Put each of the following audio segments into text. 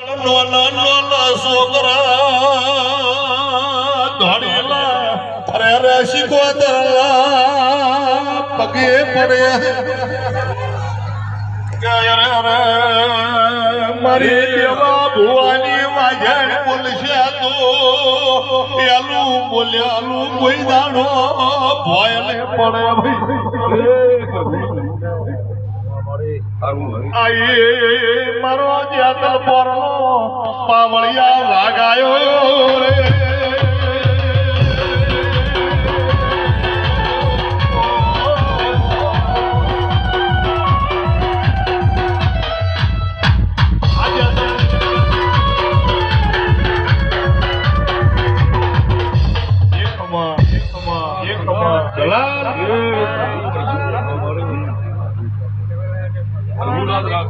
નોના નોના છોકરા ધોળેલા અરે રે શીખોતરલા પગે પડ્યા. અરે અરે મારી દેવા ભુવાની વાજણ બોલશે તો. એલું બોલ્યાલું કોઈ દાડો ભોયને પડે. ભાઈ મારો જેતલ પોરનો પાવળિયા વાગાયો રે.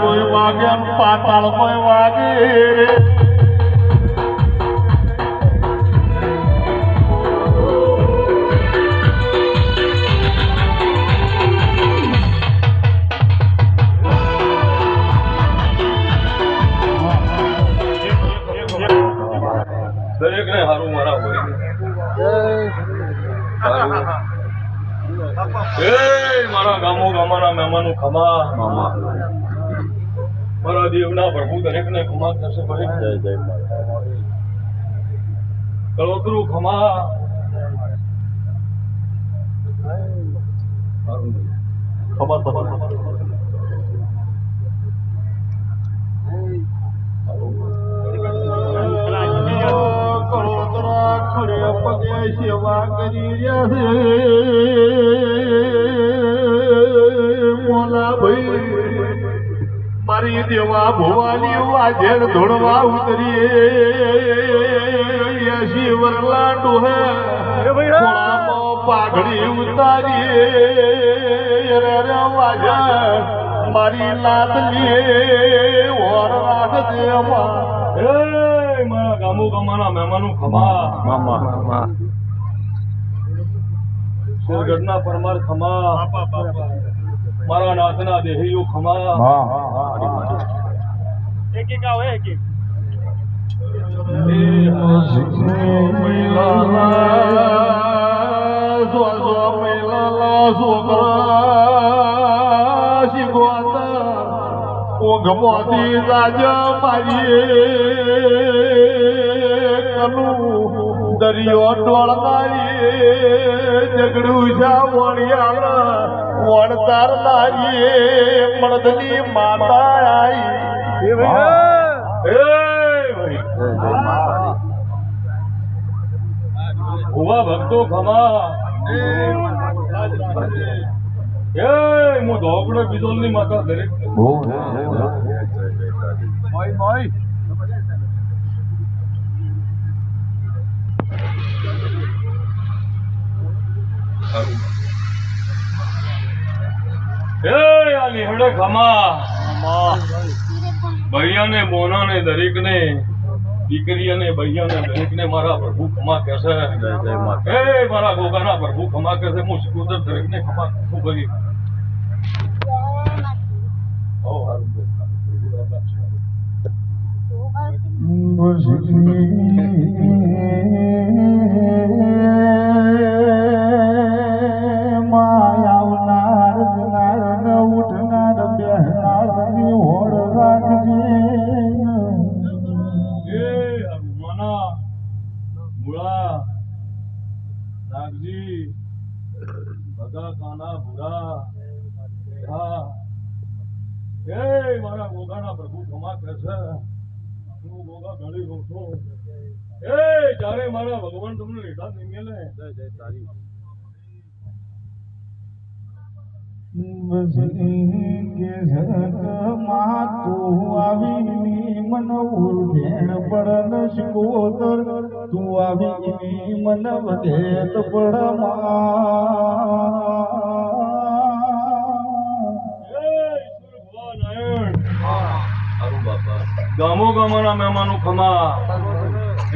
આકાશમય વાગે પાતાળ કોઈ વાગે રે. દરેક હારું મારા હોય. એ મારા ગામો ગામાના મહેમાનો ખમા. મારા દેવના પ્રભુ દરેક ને ખમા થશે જય જય કળોતરું ખમા ખબર ખબર કળોતરા પગે સેવા કરી રહ્યા છે. દેવા ભુવાની વાજેણ ધોળવા ઉતરીએ. એસી વરલા ડોહે પાઘડી ઉતારીએ. રે મારી લાદલીએ ઓર રાખ દેવા એ મારા ગામો ગામાના મહેમાનો ખમા શેરગઢના પરમાર ખમા મારા નાથના દેહીઓ ખમા એક એક આવો એક એક ઊંઘમાંથી રાજા મારી કનું. દરિયો ટોળનારીએ જગડું જા વણિયાળ વણતાર નારી મળદની માતા આઈ એ ભાઈ ભુવા ભક્તો ખમા. એ હું ધોકડો ની માતા દરેક. લીહડે ખમા ભૈયા ને બોના ને દરેક ને દીકરી અને બૈયાને દરેકને મારા પ્રભુ ખમા કહેશે. જય જય માતા એ મારા ગોગાના પ્રભુ ખમા કહેશે. હું શિકોતર દરેકને ખમા શું કરી હો છું એ જ્યારે મારા ભગવાન તમને લીધા જય તારી તું આવી મન વધે તો પડ તું આવી મન ગામો ગામોના મહેમાનો ખમા.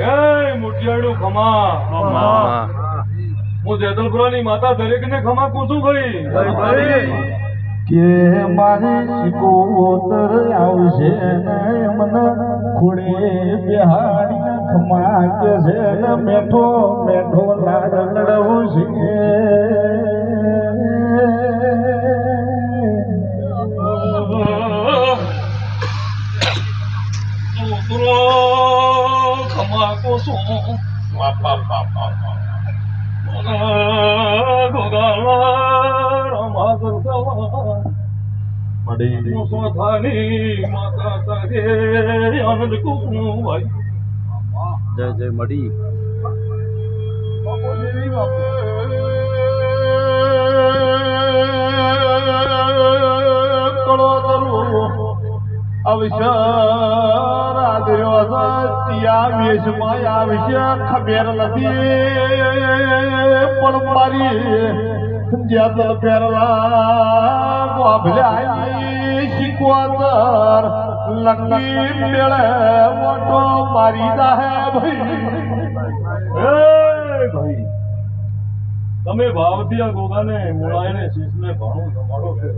એ મુઠિયાળું ખમા. હા જેતલપુરાની માતા દરેકને ખમા કહું છું ભાઈ. કે મારે શિકોતર આવશે ને મને ખોડે બિહારી ખમા કે છે ને મેઠો મેઠો લાડ લડવું છે રમા કરતા મળી બાપુ જય જય મડી અવસર આદર્યો ત્યાં વેશમાં આવશે. ખબેર નથી. પણ મારી જેતલ પેરલા ગોભલાઈ શીખવતર. લકી મેળે મોટો મારી દાહે ભાઈ. ભાઈ, તમે ભાવથી આ ગોગાને મુળાઈને શીશને ભાણું જમાડો છે.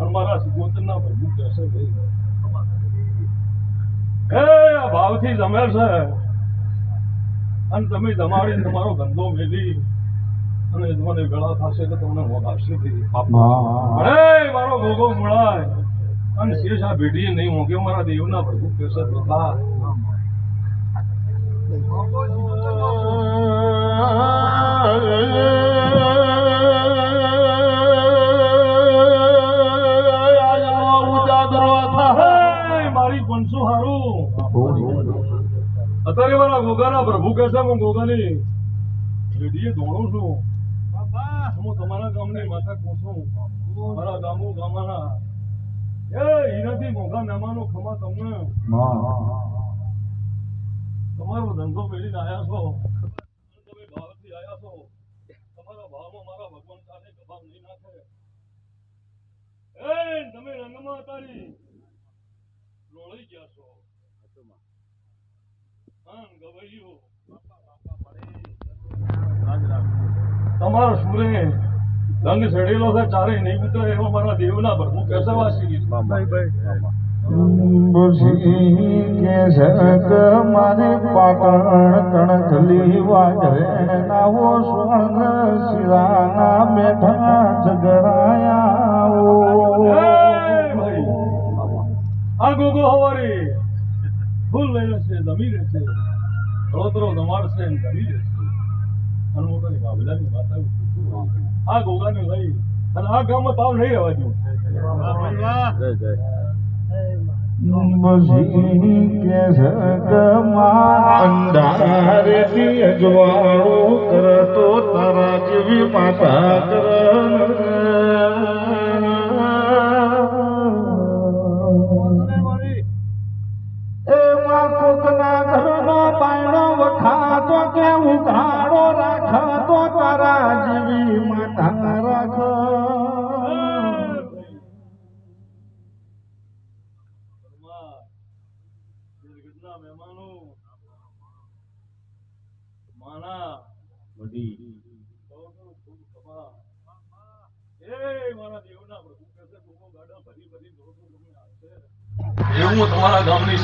અને મારા સિકોતરના પ્રભુ કહેશે ભાઈ. એ ભાવથી જમે છે. અને તમે જમાડીને તમારો ધંધો મેલી અને તમને વેળા થશે તો તમને મોત અરે મારો ભોગો મળાય. અને શેષ આ ભેટીએ નહીં મોકે મારા દેવના પ્રભુ કહેશે તો થા અત્યારે મારા ગોગાના પ્રભુ કહેશે હું ગોગાની રેડીએ દોડું છું. હું તમારા ગામની માથા કોસું મારા ગામો ગામાના. એ એનાથી મોંઘા મહેમાનો ખમા તમને. તમારો ધંધો મેળીને આયા છો. તમે ભાવથી આયા છો. તમારા ભાવમાં મારા ભગવાન સાથે દબાવ નહીં નાખે. એ તમે રંગમાં તારી રોળાઈ ગયા છો. તમારો સુરે રંગ ચડેલો છે ચારે નહીં ઉતરે એવો મારા દેવના પ્રભુ કેસે વાસી મામા મામા મારે પાટણ કણકલી વાગરે નાવો સ્વર્ણ શિરાના બેઠા જગરાયા ભાઈ. આ ગોગો હવારી. ફૂલ લઈ છે જમી લેશે રોતરો જમાડશે ને જમી લેશે અને મોટાની બાબલાની માતા આ ગોગાને લઈ અને આ ગામમાં તાવ નહીં રહેવા દઉં જય જય. બસી કે જગમાં અંધારેથી અજવાળો કરતો તારા જેવી માતા કર કે ઉઘાડો રાખ તો તારા જીવી માથા રાખ. એવું તમારા ગામની